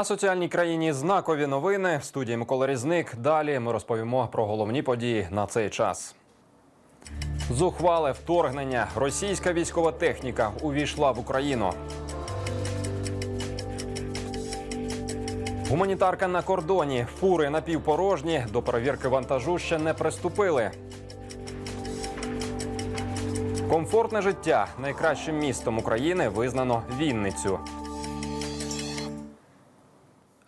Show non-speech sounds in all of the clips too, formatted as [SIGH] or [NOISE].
На соціальній країні знакові новини в студії Микола Різник. Далі ми розповімо про головні події на цей час. Зухвале вторгнення. Російська військова техніка увійшла в Україну. Гуманітарка на кордоні. Фури напівпорожні. До перевірки вантажу ще не приступили. Комфортне життя найкращим містом України визнано Вінницю.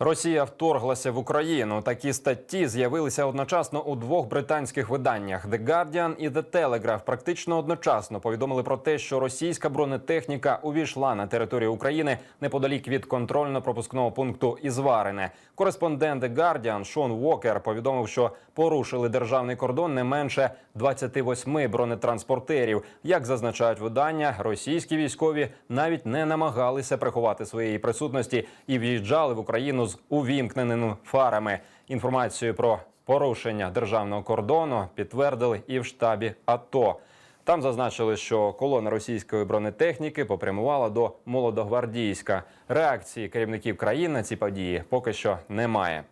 Росія вторглася в Україну. Такі статті з'явилися одночасно у двох британських виданнях The Guardian і The Telegraph практично одночасно повідомили про те, що російська бронетехніка увійшла на територію України неподалік від контрольно-пропускного пункту Ізварине. Кореспондент The Guardian Шон Уокер повідомив, що порушили державний кордон не менше 28 бронетранспортерів. Як зазначають видання, російські військові навіть не намагалися приховати своєї присутності і в'їжджали в Україну з увімкненими фарами. Інформацію про порушення державного кордону підтвердили і в штабі АТО. Там зазначили, що колона російської бронетехніки попрямувала до Молодогвардійська. Реакції керівників країн на ці події поки що немає.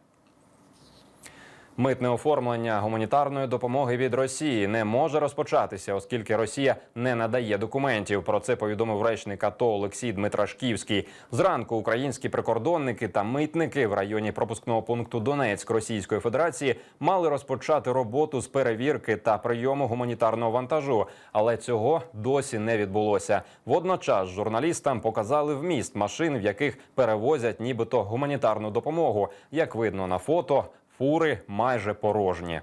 Митне оформлення гуманітарної допомоги від Росії не може розпочатися, оскільки Росія не надає документів. Про це повідомив речник АТО Олексій Дмитрашківський. Зранку українські прикордонники та митники в районі пропускного пункту Донецьк Російської Федерації мали розпочати роботу з перевірки та прийому гуманітарного вантажу, але цього досі не відбулося. Водночас журналістам показали вміст машин, в яких перевозять нібито гуманітарну допомогу. Як видно на фото, фури майже порожні.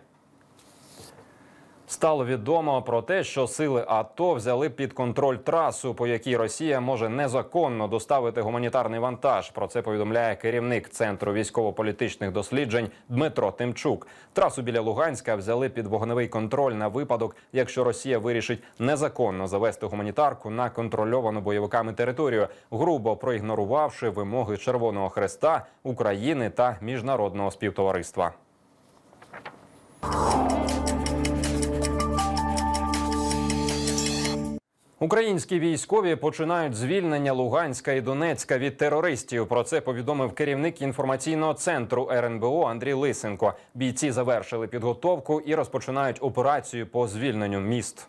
Стало відомо про те, що сили АТО взяли під контроль трасу, по якій Росія може незаконно доставити гуманітарний вантаж. Про це повідомляє керівник центру військово-політичних досліджень Дмитро Тимчук. Трасу біля Луганська взяли під вогневий контроль на випадок, якщо Росія вирішить незаконно завести гуманітарку на контрольовану бойовиками територію, грубо проігнорувавши вимоги Червоного Хреста України та міжнародного співтовариства. Українські військові починають звільнення Луганська і Донецька від терористів. Про це повідомив керівник інформаційного центру РНБО Андрій Лисенко. Бійці завершили підготовку і розпочинають операцію по звільненню міст.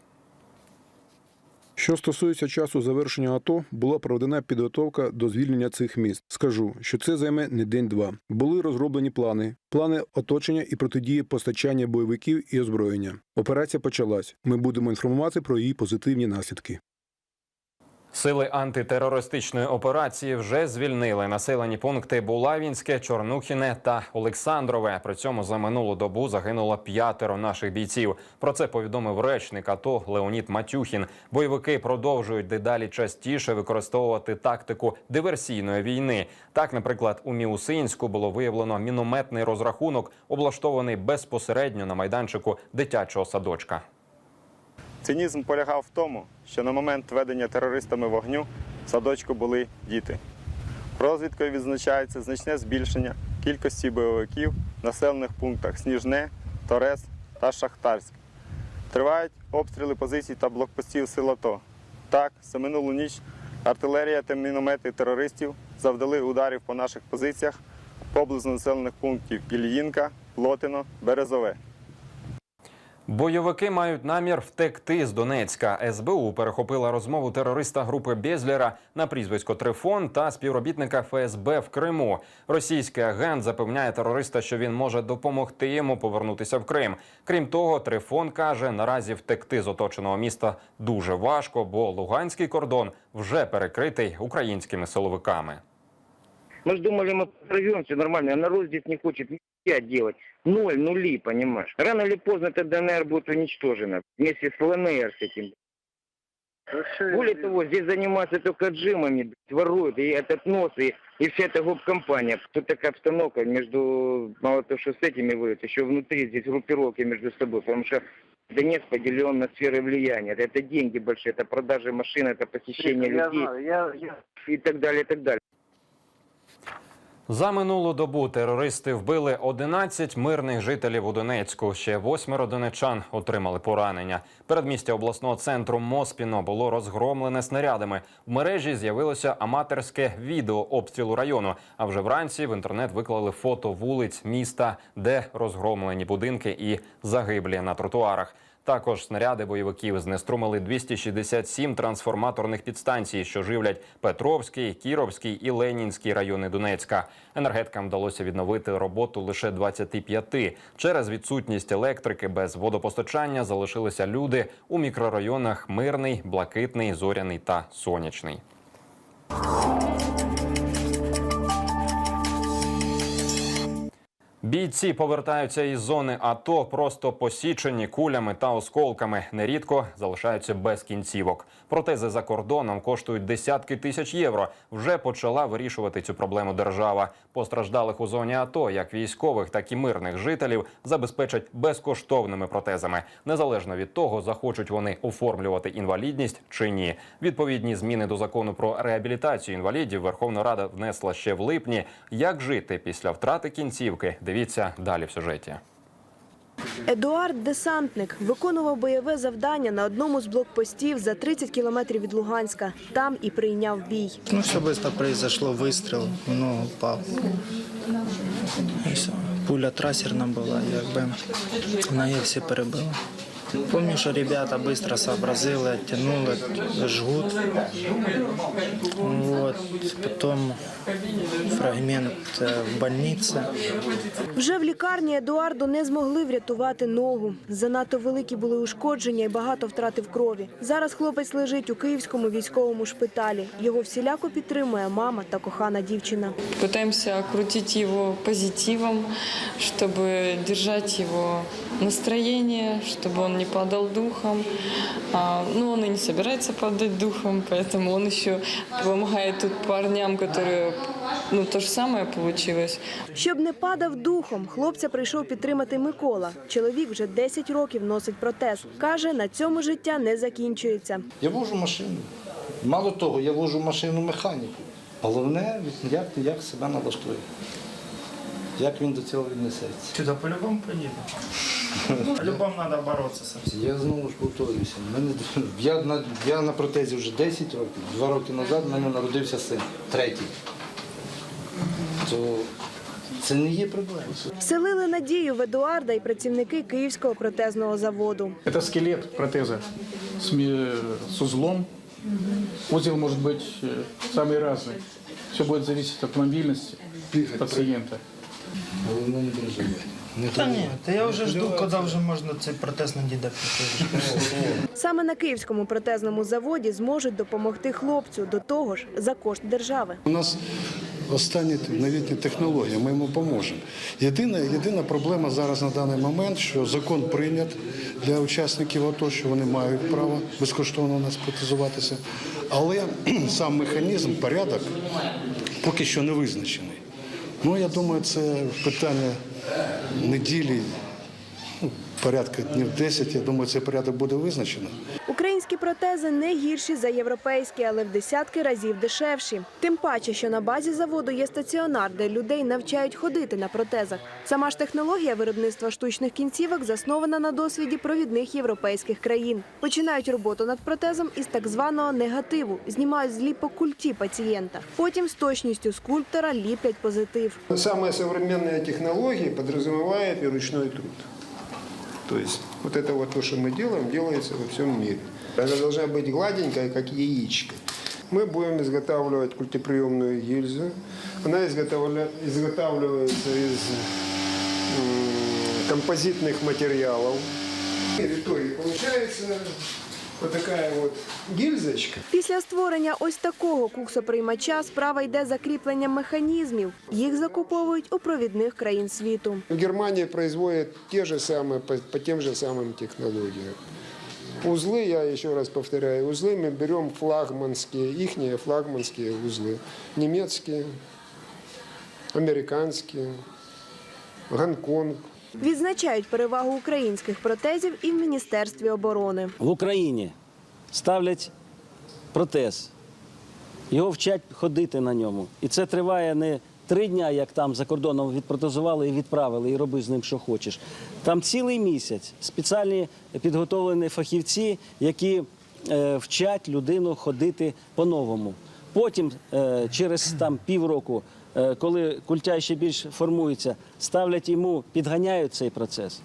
Що стосується часу завершення АТО, була проведена підготовка до звільнення цих міст. Скажу, що це займе не день-два. Були розроблені плани, плани оточення і протидії постачання бойовиків і озброєння. Операція почалась. Ми будемо інформувати про її позитивні наслідки. Сили антитерористичної операції вже звільнили населені пункти Булавінське, Чорнухіне та Олександрове. При цьому за минулу добу загинуло п'ятеро наших бійців. Про це повідомив речник АТО Леонід Матюхін. Бойовики продовжують дедалі частіше використовувати тактику диверсійної війни. Так, наприклад, у Міусинську було виявлено мінометний розрахунок, облаштований безпосередньо на майданчику дитячого садочка. Цинізм полягав в тому, що на момент ведення терористами вогню в садочку були діти. Розвідкою відзначається значне збільшення кількості бойовиків в населених пунктах Сніжне, Торез та Шахтарськ. Тривають обстріли позицій та блокпостів сил АТО. Так, за минулу ніч артилерія та міномети терористів завдали ударів по наших позиціях поблизу населених пунктів Ільїнка, Плотино, Березове. Бойовики мають намір втекти з Донецька. СБУ перехопила розмову терориста групи Безлєра на прізвисько Трифон та співробітника ФСБ в Криму. Російський агент запевняє терориста, що він може допомогти йому повернутися в Крим. Крім того, Трифон каже, наразі втекти з оточеного міста дуже важко, бо луганський кордон вже перекритий українськими силовиками. Мы же думали, мы прорвемся нормально, а народ здесь не нихуя делать. Ноль, нули, понимаешь. Рано или поздно эта ДНР будет уничтожена вместе с ЛНР с этим. Более того, здесь занимаются только джимами, воруют, и этот нос, и, и вся эта гоп-компания. Тут такая обстановка между, мало того, что с этими воюют, еще внутри здесь группировки между собой, потому что Донецк поделен на сферы влияния. Это, это деньги большие, это продажи машин, это посещение Я людей знаю, я, я и так далее, и так далее. За минулу добу терористи вбили 11 мирних жителів у Донецьку. Ще восьмеро донечан отримали поранення. Передмістя обласного центру Моспіно було розгромлене снарядами. В мережі з'явилося аматорське відео обстрілу району. А вже вранці в інтернет виклали фото вулиць міста, де розгромлені будинки і загиблі на тротуарах. Також снаряди бойовиків знеструмили 267 трансформаторних підстанцій, що живлять Петровський, Кіровський і Ленінський райони Донецька. Енергетикам вдалося відновити роботу лише 25. Через відсутність електрики без водопостачання залишилися люди у мікрорайонах Мирний, Блакитний, Зоряний та Сонячний. Бійці повертаються із зони АТО просто посічені кулями та осколками. Нерідко залишаються без кінцівок. Протези за кордоном коштують десятки тисяч євро. Вже почала вирішувати цю проблему держава. Постраждалих у зоні АТО, як військових, так і мирних жителів, забезпечать безкоштовними протезами, незалежно від того, захочуть вони оформлювати інвалідність чи ні. Відповідні зміни до закону про реабілітацію інвалідів Верховна Рада внесла ще в липні. Як жити після втрати кінцівки? Дивіться далі в сюжеті. Едуард Десантник виконував бойове завдання на одному з блокпостів за 30 кілометрів від Луганська. Там і прийняв бій. Ну, все быстро произошло, выстрел, впав. Пуля трасерна була, якби ноги всі перебило. Помню, що ребята быстро сообразили, оттянули жгут. Вот. Потом фрагмент э, в больнице. Вже в лікарні Едуарду не змогли врятувати ногу. Занадто великі були ушкодження і багато втратив крові. Зараз хлопець лежить у київському військовому шпиталі. Його всіляко підтримує мама та кохана дівчина. Пытаемся крутить его позитивом, чтобы держать его настроение, чтобы он не падал духом. А, ну, он и не собирается падать духом, поэтому он еще помогает тут парням, которые, ну, то же самое получилось. Щоб не падав духом, хлопця прийшов підтримати Микола. Чоловік вже 10 років носить протез. Каже, на цьому життя не закінчується. Я вожу машину. Мало того, я вожу машину механіку. Головне, як, як себе налаштує, як він до цього віднесеться. Сюда по-любому поїду. По-любому [LAUGHS] треба боротися со всім. Я знову ж повторююся. в Мене, я, на, я на протезі вже 10 років. Два роки назад в мене народився син, третій. То це не є проблема. Вселили надію в Едуарда і працівники Київського протезного заводу. Это скелет протеза с, ми- с узлом. Узел может быть э, самый разный. Все будет зависеть от мобильности пациента. Головне не переживати. Не Та ні, та я вже жду, коли вже можна цей протез на діда Саме на Київському протезному заводі зможуть допомогти хлопцю до того ж за кошт держави. У нас останні новітні технології, ми йому поможемо. Єдина, єдина проблема зараз на даний момент, що закон прийнят для учасників АТО, що вони мають право безкоштовно у нас протезуватися. Але [CLEARS THROAT] сам механізм, порядок поки що не визначений. Ну, я думаю, це питання неділі, ну, порядка днів 10, я думаю, цей порядок буде визначено. Українські протези не гірші за європейські, але в десятки разів дешевші. Тим паче, що на базі заводу є стаціонар, де людей навчають ходити на протезах. Сама ж технологія виробництва штучних кінцівок заснована на досвіді провідних європейських країн. Починають роботу над протезом із так званого негативу, знімають з ліпокульті пацієнта. Потім з точністю скульптора ліплять позитив. Самая современная технология подразумевает и ручной труд. То есть вот это вот то, что мы делаем, делается. Она должна быть гладенькая, как яичко. Мы будем изготавливать культиприемную гильзу. Она изготовля- изготавливается из м, композитных материалов. И в итоге получается вот такая вот гильзочка. Після створення ось такого куксоприймача справа йде за кріпленням механізмів. Їх закуповують у провідних країн світу. Германия производит те же самые, по, по тем же самым технологиям. Узлы, я еще раз повторяю, узлы мы берем флагманские, ихние флагманские узлы. Немецкие, американские, Гонконг, Відзначають перевагу українських протезів і в Міністерстві оборони. в Україні ставлять протез, його вчать ходити на ньому. І це триває не три дня, як там за кордоном відпротезували і відправили, і роби з ним, що хочеш. Там цілий місяць спеціальні підготовлені фахівці, які е, вчать людину ходити по-новому. Потім, е, через там півроку, е, коли культя ще більш формується, ставлять йому, підганяють цей процес.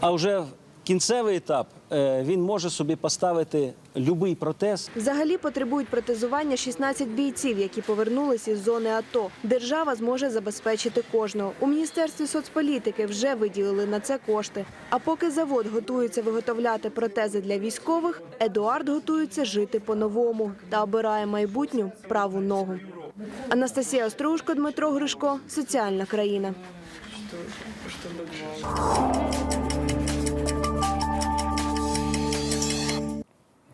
А вже кінцевий етап е, він може собі поставити будь-який протез. Взагалі потребують протезування 16 бійців, які повернулись із зони АТО. Держава зможе забезпечити кожного. У міністерстві соцполітики вже виділили на це кошти. А поки завод готується виготовляти протези для військових, Едуард готується жити по-новому та обирає майбутню праву ногу. Анастасія Острушко, Дмитро Гришко, соціальна країна.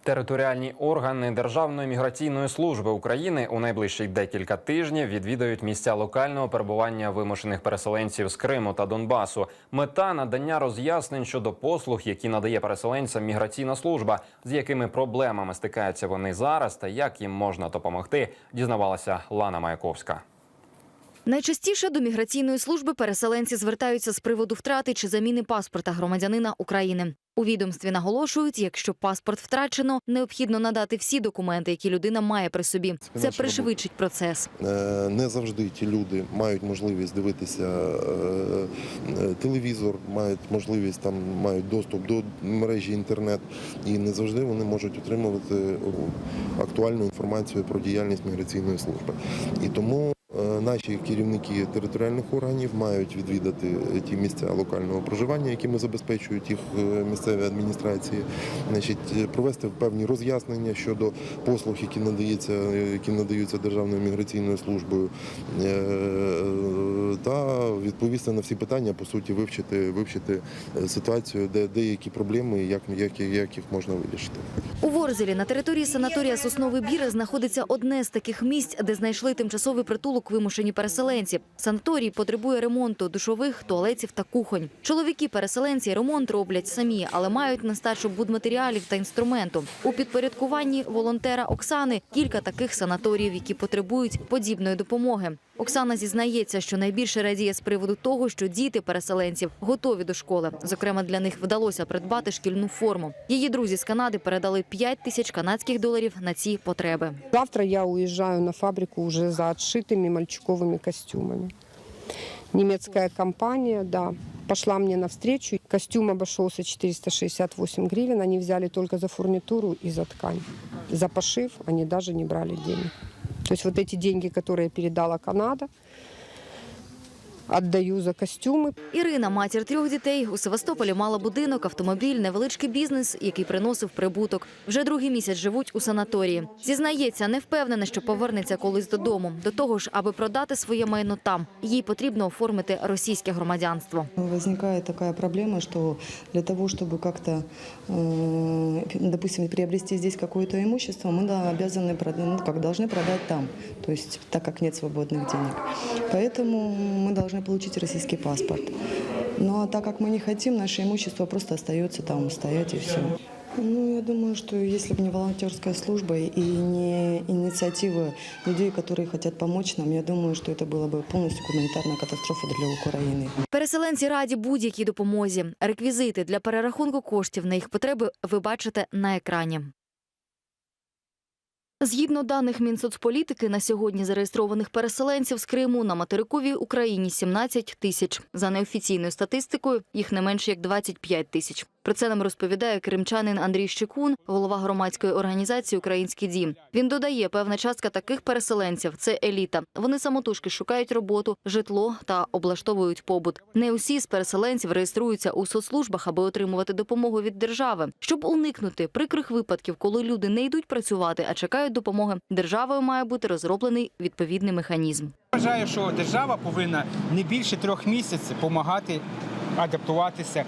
Територіальні органи Державної міграційної служби України у найближчі декілька тижнів відвідають місця локального перебування вимушених переселенців з Криму та Донбасу. Мета надання роз'яснень щодо послуг, які надає переселенцям міграційна служба, з якими проблемами стикаються вони зараз, та як їм можна допомогти, дізнавалася Лана Маяковська. Найчастіше до міграційної служби переселенці звертаються з приводу втрати чи заміни паспорта громадянина України. У відомстві наголошують, якщо паспорт втрачено, необхідно надати всі документи, які людина має при собі. Це пришвидшить процес. Е, Не завжди ті люди мають можливість дивитися е, е, телевізор, мають можливість там мають доступ до мережі інтернет, і не завжди вони можуть отримувати актуальну інформацію про діяльність міграційної служби. І тому наші керівники територіальних органів мають відвідати ті місця локального проживання, якими забезпечують їх е, місцеві адміністрації, значить, е, провести певні роз'яснення щодо послуг, які надаються, які надаються Державною міграційною службою, е, та відповісти на всі питання, по суті, вивчити, вивчити е, ситуацію, де деякі проблеми, і як, як, як їх можна вирішити. У Ворзелі на території санаторія Сосновий Бір знаходиться одне з таких місць, де знайшли тимчасовий притулок вимушені переселенці. Санаторій потребує ремонту душових, туалетів та кухонь. Чоловіки-переселенці ремонт роблять самі, але мають нестачу будматеріалів та інструменту. У підпорядкуванні волонтера Оксани кілька таких санаторіїв, які потребують подібної допомоги. Оксана зізнається, що найбільше радіє з приводу того, що діти переселенців готові до школи. Зокрема, для них вдалося придбати шкільну форму. Її друзі з Канади передали 5 тисяч канадських доларів на ці потреби. Завтра я уезжаю на фабрику уже за отшитыми мальчиковыми костюмами. Немецкая компания, да, пошла мне навстречу. Костюм обошелся 468 гривен. Они взяли только за фурнитуру и за ткань. За пошив они даже не брали денег. То есть вот эти деньги, которые передала Канада, отдаю за костюмы. Ірина, матір трьох дітей, у Севастополі мала будинок, автомобіль, невеличкий бізнес, який приносив прибуток. Вже другий місяць живуть у санаторії. Зізнається, не впевнена, що повернеться колись додому. До того ж, аби продати своє майно там, їй потрібно оформити російське громадянство. Возникает такая проблема, что для того, чтобы как-то, э, допустим, приобрести здесь какое-то имущество, мы да, обязаны, прода- ну, как должны продать там, то есть так как нет свободных денег. Поэтому мы должны получить российский паспорт. Ну а так как мы не хотим, наше имущество просто остается там стоять и все. Ну, я думаю, что если бы не волонтерская служба и не инициатива людей, которые хотят помочь нам, я думаю, что это была бы полностью гуманитарная катастрофа для Украины. Переселенці раді будь-якій допомозі. Реквізити для перерахунку коштів на їх потреби ви бачите на екрані. Згідно даних Мінсоцполітики, на сьогодні зареєстрованих переселенців з Криму на материковій Україні 17 тисяч. За неофіційною статистикою їх не менше як 25 тисяч. Про це нам розповідає кримчанин Андрій Щекун, голова громадської організації Український дім. Він додає, певна частка таких переселенців це еліта. Вони самотужки шукають роботу, житло та облаштовують побут. Не усі з переселенців реєструються у соцслужбах, аби отримувати допомогу від держави. Щоб уникнути прикрих випадків, коли люди не йдуть працювати, а чекають допомоги, державою має бути розроблений відповідний механізм. Вважаю, що держава повинна не більше трьох місяців допомагати адаптуватися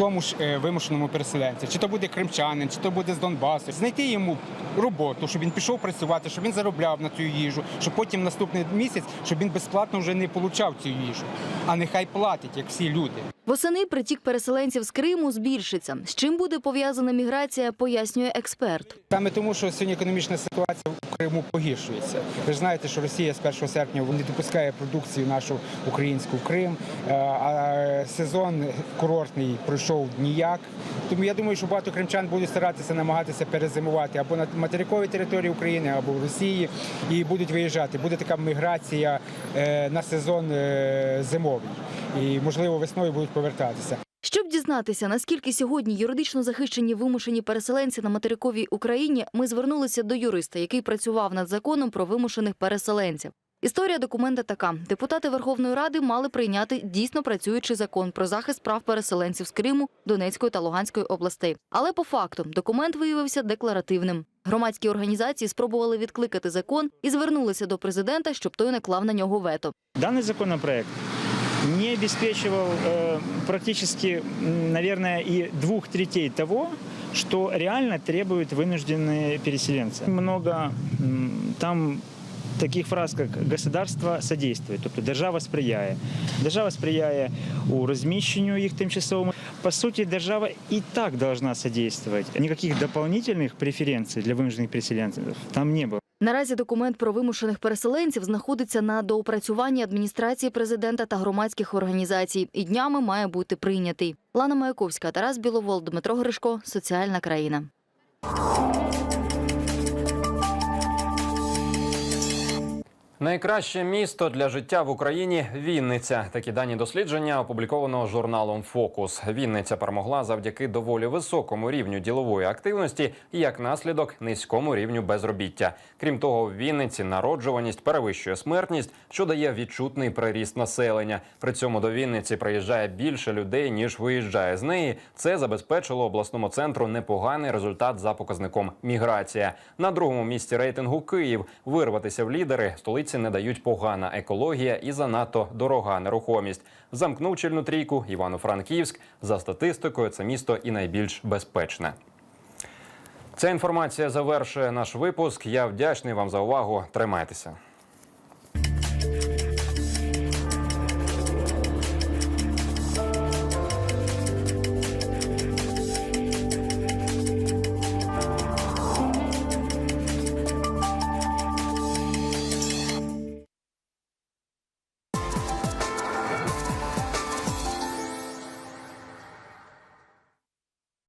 тому ж е, вимушеному переселенцю. Чи то буде кримчанин, чи то буде з Донбасу. Знайти йому роботу, щоб він пішов працювати, щоб він заробляв на цю їжу, щоб потім наступний місяць, щоб він безплатно вже не получав цю їжу, а нехай платить, як всі люди. Восени притік переселенців з Криму збільшиться. З чим буде пов'язана міграція, пояснює експерт. Саме тому, що сьогодні економічна ситуація в Криму погіршується. Ви ж знаєте, що Росія з 1 серпня не допускає продукцію нашу українську в Крим, е, а сезон курортний пройшов ніяк. Тому я думаю, що багато кримчан будуть старатися намагатися перезимувати або на материковій території України, або в Росії, і будуть виїжджати. Буде така міграція е, на сезон е, зимовий. І можливо весною будуть повертатися. Щоб дізнатися, наскільки сьогодні юридично захищені вимушені переселенці на материковій Україні, ми звернулися до юриста, який працював над законом про вимушених переселенців. Історія документа така: депутати Верховної Ради мали прийняти дійсно працюючий закон про захист прав переселенців з Криму, Донецької та Луганської областей. Але по факту документ виявився декларативним. Громадські організації спробували відкликати закон і звернулися до президента, щоб той наклав на нього вето. Данный законопроект не обеспечивал э, практически, м, наверное, и двух третей того, что реально требуют вынужденные переселенцы. Много м, там таких фраз, как «государство содействует», тобто держава сприяє. Держава сприяє у розміщенню їх тимчасовому. По суті, держава і так должна содействовать. Никаких дополнительных преференций для вынужденных переселенцев там не было. Наразі документ про вимушених переселенців знаходиться на доопрацюванні адміністрації президента та громадських організацій і днями має бути прийнятий. Лана Маяковська, Тарас Біловол, Дмитро Гришко. Соціальна країна. Найкраще місто для життя в Україні Вінниця. Такі дані дослідження опубліковано журналом Фокус. Вінниця перемогла завдяки доволі високому рівню ділової активності і як наслідок низькому рівню безробіття. Крім того, в Вінниці народжуваність перевищує смертність, що дає відчутний приріст населення. При цьому до Вінниці приїжджає більше людей ніж виїжджає з неї. Це забезпечило обласному центру непоганий результат за показником міграція. На другому місці рейтингу Київ вирватися в лідери столиці не дають погана екологія і занадто дорога нерухомість. Замкнув чільну трійку Івано-Франківськ. За статистикою, це місто і найбільш безпечне. Ця інформація завершує наш випуск. Я вдячний вам за увагу. Тримайтеся.